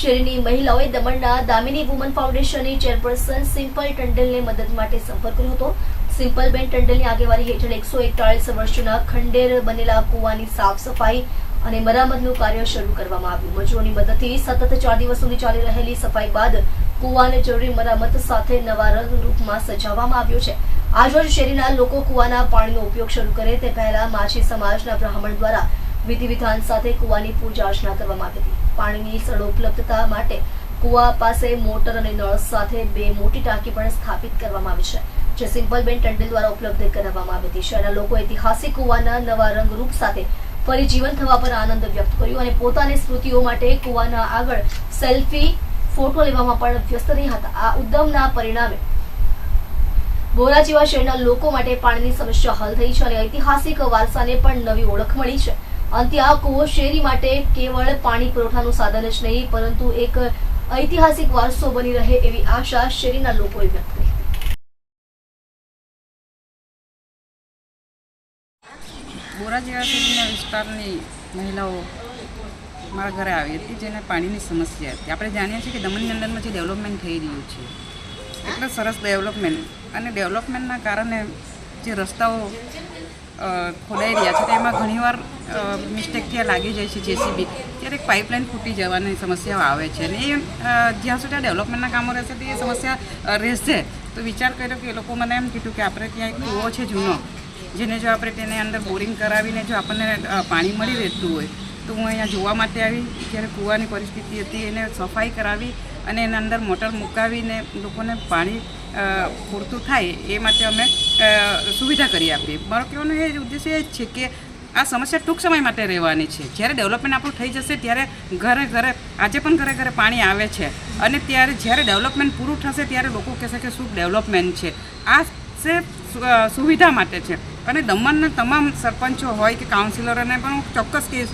શહેરની મહિલાઓએ દમણના દામિની વુમન ફાઉન્ડેશનની ચેરપર્સન સિમ્પલ ટંડેલને મદદ માટે સંપર્ક કર્યો હતો. સિમ્પલબેન ટંડેલની આગેવાની હેઠળ એકસો એકતાળીસ વર્ષના ખંડેર બનેલા કૂવાની સાફ સફાઈ અને મરામતનું કાર્ય શરૂ કરવામાં આવ્યું. મજૂરોની મદદથી સતત ચાર દિવસ સુધી ચાલી રહેલી સફાઈ બાદ કૂવાને જરૂરી મરામત સાથે નવા રંગરૂપમાં સજાવવામાં આવ્યો છે. આજરોજ શેરીના લોકો કૂવાના પાણીનો ઉપયોગ શરૂ કરે તે પહેલા માછી સમાજના બ્રાહ્મણ દ્વારા વિધિ વિધાન સાથે કુવાની પૂજા અર્ચના કરવામાં આવી હતી. પાણીની સરળ ઉપલબ્ધતા માટે કુવા પાસે મોટર અને નળ સાથે બે મોટી ટાંકી પણ સ્થાપિત કરવામાં આવી છે, જે સિમ્પલબેન ટંડેલ દ્વારા ઉપલબ્ધ કરાવવામાં આવી હતી. શહેરના લોકો ઐતિહાસિક કુવાના નવા રંગરૂપ સાથે ફરી જીવન થવા પર આનંદ વ્યક્ત કર્યો અને પોતાની સ્મૃતિઓ માટે કૂવાના આગળ સેલ્ફી, ફોટો લેવામાં પણ વ્યસ્ત રહ્યા હતા. આ ઉદ્યમના પરિણામે બોરા જેવા શહેરના લોકો માટે પાણીની સમસ્યા હલ થઈ છે અને ઐતિહાસિક વારસાને પણ નવી ઓળખ મળી છે. અંતે આ કૂવો શેરી માટે કેવળ પાણી પુરવઠાનું સાધન જ નહીં, પરંતુ એક ઐતિહાસિક વારસો બની રહે એવી આશા શેરીના લોકોએ વ્યક્ત કરી. બોરા જેવા વિસ્તારની મહિલાઓ મારા ઘરે આવી હતી, જેને પાણીની સમસ્યા હતી. આપણે જાણીએ છીએ કે દમણની અંદરમાં જે ડેવલપમેન્ટ થઈ રહ્યું છે, એટલે સરસ ડેવલપમેન્ટ. અને ડેવલપમેન્ટના કારણે જે રસ્તાઓ ખોદાઈ રહ્યા છે. તેમાં ઘણીવાર મિસ્ટેક ત્યાં લાગી જાય છે જેસીબી ત્યારે પાઇપલાઇન ફૂટી જવાની સમસ્યાઓ આવે છે. અને એ જ્યાં સુધી આ ડેવલપમેન્ટના કામો રહેશે, તે સમસ્યા રહેશે. તો વિચાર કર્યો કે એ લોકો મને એમ કીધું કે આપણે ત્યાં એક કૂવો છે જૂનો, જેને જો આપણે તેને અંદર બોરિંગ કરાવીને જો આપણને પાણી મળી રહેતું હોય, તો હું અહીંયા જોવા માટે આવી. જ્યારે કૂવાની પરિસ્થિતિ હતી, એને સફાઈ કરાવી અને એના અંદર મોટર મુકાવીને લોકોને પાણી પૂરતું થાય એ માટે અમે સુવિધા કરી આપી મારો કહેવાનો એ ઉદ્દેશ્ય એ જ છે કે આ સમસ્યા ટૂંક સમય માટે રહેવાની છે. જ્યારે ડેવલપમેન્ટ આપણું થઈ જશે ત્યારે ઘરે ઘરે, આજે પણ ઘરે ઘરે પાણી આવે છે. અને ત્યારે જ્યારે ડેવલપમેન્ટ પૂરું થશે ત્યારે લોકો કહેશે કે શું ડેવલપમેન્ટ છે. આ છે સુવિધા માટે છે. અને દમણના તમામ સરપંચો હોય કે કાઉન્સિલરોને પણ હું ચોક્કસ કહીશ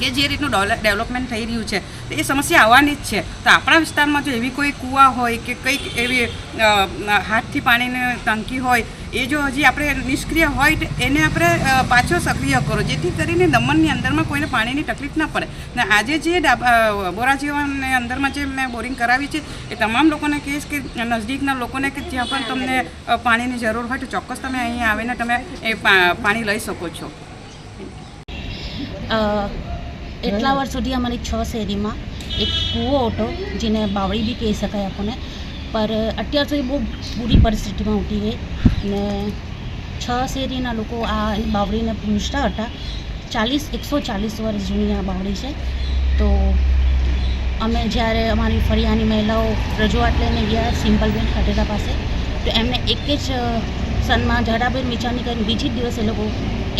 કે જે રીતનું ડેવલપમેન્ટ થઈ રહ્યું છે, તો એ સમસ્યા આવવાની જ છે. તો આપણા વિસ્તારમાં જો એવી કોઈ કૂવા હોય કે કંઈક એવી હાથથી પાણીની ટંકી હોય, એ જો હજી આપણે નિષ્ક્રિય હોય એને આપણે પાછો સક્રિય કરો. જેથી કરીને દમણની અંદરમાં કોઈને પાણીની તકલીફ ના પડે. ને આજે જે બોરાજીવાની અંદરમાં જે મેં બોરિંગ કરાવી છે, એ તમામ લોકોને કહીશ કે નજદીકના લોકોને કે જ્યાં પણ તમને પાણીની જરૂર હોય તો ચોક્કસ તમે અહીં આવીને તમે એ પાણી લઈ શકો છો. એટલા વર્ષ સુધી અમારી છ શેરીમાં એક કૂવો હતો જેને બાવળી બી કહી શકાય આપણને. પર અત્યાર સુધી બહુ બુરી પરિસ્થિતિમાં ઉઠી ગઈ. ને છ શેરીના લોકો આ બાવળીને પૂંજતા હતા ચાલીસ એકસો ચાલીસ વર્ષ જૂની આ બાવળી છે. તો અમે જ્યારે અમારી ફરિયાની મહિલાઓ રજૂઆત લઈને ગયા સિમ્પલબેન ખાટેલા પાસે તો એમને એક જ સનમાં સન્માન ઝડાબેન વિચારની કરીને બીજી જ દિવસે એ લોકો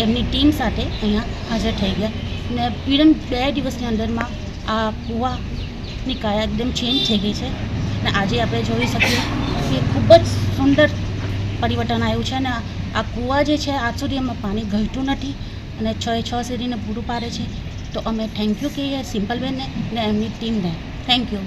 એમની ટીમ સાથે અહીંયા હાજર થઈ ગયા. ને પીડમ બે દિવસની અંદરમાં આ કૂવાની કાયા એકદમ ચેન્જ થઈ ગઈ છે. ને આજે આપણે જોઈ શકીએ કે ખૂબ જ સુંદર પરિવર્તન આવ્યું છે અને આ- કૂવા જે છે, આજ સુધી એમાં પાણી ઘટ્યું નથી અને છ છ સીડીને પૂરું પાડે છે. તો અમે થેન્ક યુ કહીએ, સિમ્પલબેનને ને એમની ટીમને થેન્ક યુ